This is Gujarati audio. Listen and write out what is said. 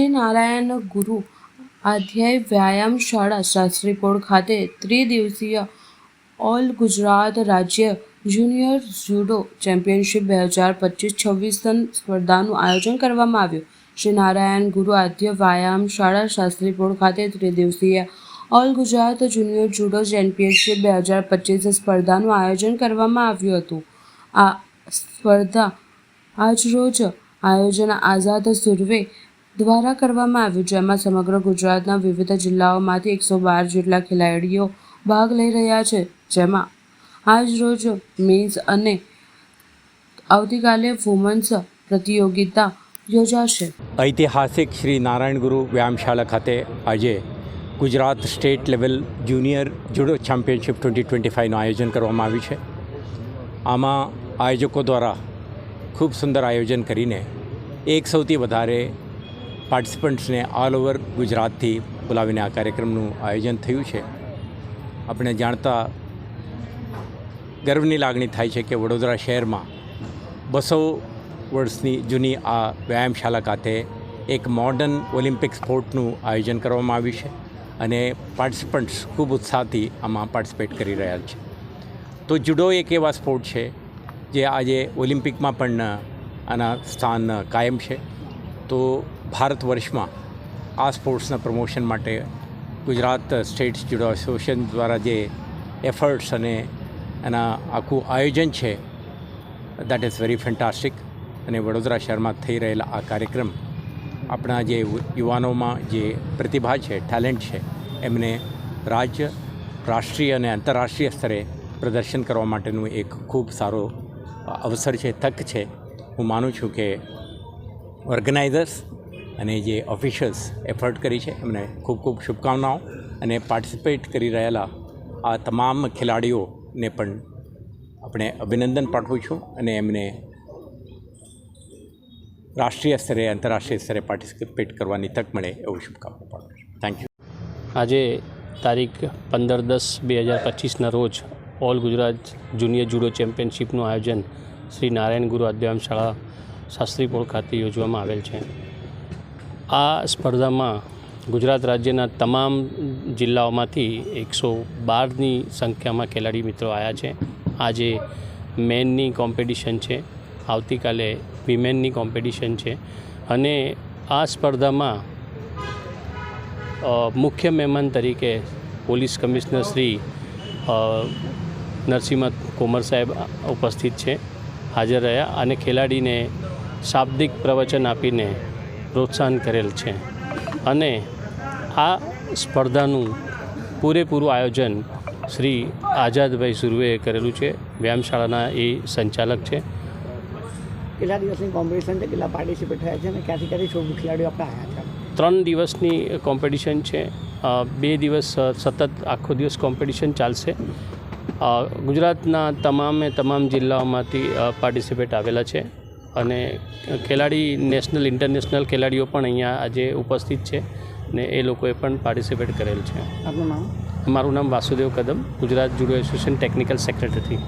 શ્રી નારાયણ ગુરુ આધ્યાય વ્યાયામ શાળા શાસ્ત્રીપોળ ખાતે ત્રિદિવસીય ઓલ ગુજરાત રાજ્ય જુનિયર જુડો ચેમ્પિયનશિપ બે હજાર પચીસ છવ્વીસ સ્પર્ધાનું આયોજન કરવામાં આવ્યું. શ્રી નારાયણ ગુરુ આદ્ય વ્યાયામ શાળા શાસ્ત્રીપોળ ખાતે ત્રિદિવસીય all Gujarat junior judo championship બે હજાર પચીસ સ્પર્ધાનું આયોજન કરવામાં આવ્યું હતું. આ સ્પર્ધા આજરોજ આયોજન આઝાદ સુરવે દ્વારા કરવામાં આવ્યું, જેમાં સમગ્ર ગુજરાતના વિવિધ જિલ્લાઓમાંથી એકસો બાર જેટલા ખેલાડીઓ ભાગ લઈ રહ્યા છે. જેમાં આજ રોજ મેન્સ અને આવતીકાલે વુમન્સ પ્રતિયોગિતા યોજાશે. ઐતિહાસિક શ્રી નારાયણ ગુરુ વ્યાયામશાળા ખાતે આજે Gujarat state level junior judo championship twenty twenty ફાઇવનું આયોજન કરવામાં આવ્યું છે. આમાં આયોજકો દ્વારા ખૂબ સુંદર આયોજન કરીને એક સૌથી વધારે પાર્ટિસિપન્ટ્સને ઓલ ઓવર ગુજરાતથી બોલાવીને આ કાર્યક્રમનું આયોજન થયું છે. આપણે જાણતા ગર્વની લાગણી થાય છે કે વડોદરા શહેરમાં બસો વર્ષની જૂની આ વ્યાયામશાળા ખાતે એક મોડર્ન ઓલિમ્પિક સ્પોર્ટનું આયોજન કરવામાં આવ્યું છે અને પાર્ટિસિપન્ટ્સ ખૂબ ઉત્સાહથી આમાં પાર્ટિસિપેટ કરી રહ્યા છે. તો જુડો એક એવા સ્પોર્ટ છે જે આજે ઓલિમ્પિકમાં પણ આના સ્થાન કાયમ છે. તો ભારત વર્ષમાં આ સ્પોર્ટ્સના પ્રમોશન માટે ગુજરાત સ્ટેટ જુડો એસોસિએશન દ્વારા જે એફર્ટ્સ અને એના આખું આયોજન છે દેટ ઇઝ વેરી ફેન્ટાસ્ટિક અને વડોદરા શહેરમાં થઈ રહેલા આ કાર્યક્રમ આપણા જે યુવાનોમાં જે પ્રતિભા છે ટેલેન્ટ છે, એમને રાજ્ય, રાષ્ટ્રીય અને આંતરરાષ્ટ્રીય સ્તરે પ્રદર્શન કરવા માટેનું એક ખૂબ સારો અવસર છે, તક છે. હું માનું છું કે ઓર્ગેનાઇઝર્સ અને જે ઓફિશિયલ્સ એફર્ટ કરી છે, એમને ખૂબ ખૂબ શુભકામનાઓ અને પાર્ટિસિપેટ કરી રહેલા આ તમામ ખેલાડીઓને પણ આપણે અભિનંદન પાઠવું છું અને એમને રાષ્ટ્રીય સ્તરે, આંતરરાષ્ટ્રીય સ્તરે પાર્ટિસિપેટ કરવાની તક મળે એવું શુભકામના પાઠવું છું. થેન્ક યુ આજે તારીખ પંદર દસ બે હજાર પચીસના રોજ ઓલ ગુજરાત જુનિયર જુડો ચેમ્પિયનશિપનું આયોજન શ્રી નારાયણ ગુરુ અધ્યાયમ શાળા શાસ્ત્રીપોળ ખાતે યોજવામાં આવેલ છે. આ સ્પર્ધામાં ગુજરાત રાજ્યના તમામ જિલ્લાઓમાંથી એકસો બારની સંખ્યામાં ખેલાડી મિત્રો આવ્યા છે. આજે મેનની કોમ્પિટિશન છે. આવતીકાલે વિમેનની કોમ્પિટિશન છે. અને આ સ્પર્ધામાં મુખ્ય મહેમાન તરીકે પોલીસ કમિશનર શ્રી નરસિંહ કોમર સાહેબ ઉપસ્થિત છે. હાજર રહ્યા અને ખેલાડીને શાબ્દિક પ્રવચન આપીને પ્રોત્સાહન કરેલ છે. અને આ સ્પર્ધાનું પૂરેપૂરું આયોજન શ્રી આઝાદભાઈ સુરવેએ કરેલું છે. વ્યાયામશાળાના એ સંચાલક છે. કેટલા દિવસની કોમ્પિટિશન છે? કેટલા પાર્ટિસિપેટ થયા છે? અને ક્યાંથી ક્યાંથી શું ખેલાડીઓ આપણે આવ્યા છે? ત્રણ દિવસની કોમ્પિટિશન છે. બે દિવસ સતત આખો દિવસ કોમ્પિટિશન ચાલશે. ગુજરાતના તમામે તમામ જિલ્લાઓમાંથી પાર્ટિસિપેટ આવેલા છે. અને ખેલાડી નેશનલ ઇન્ટરનેશનલ ખેલાડીઓ પણ અહીંયા આજે ઉપસ્થિત છે ને એ લોકોએ પણ પાર્ટિસિપેટ કરેલ છે. આપનું નામ? મારું નામ Vasudev Kadam Gujarat judo association technical secretary.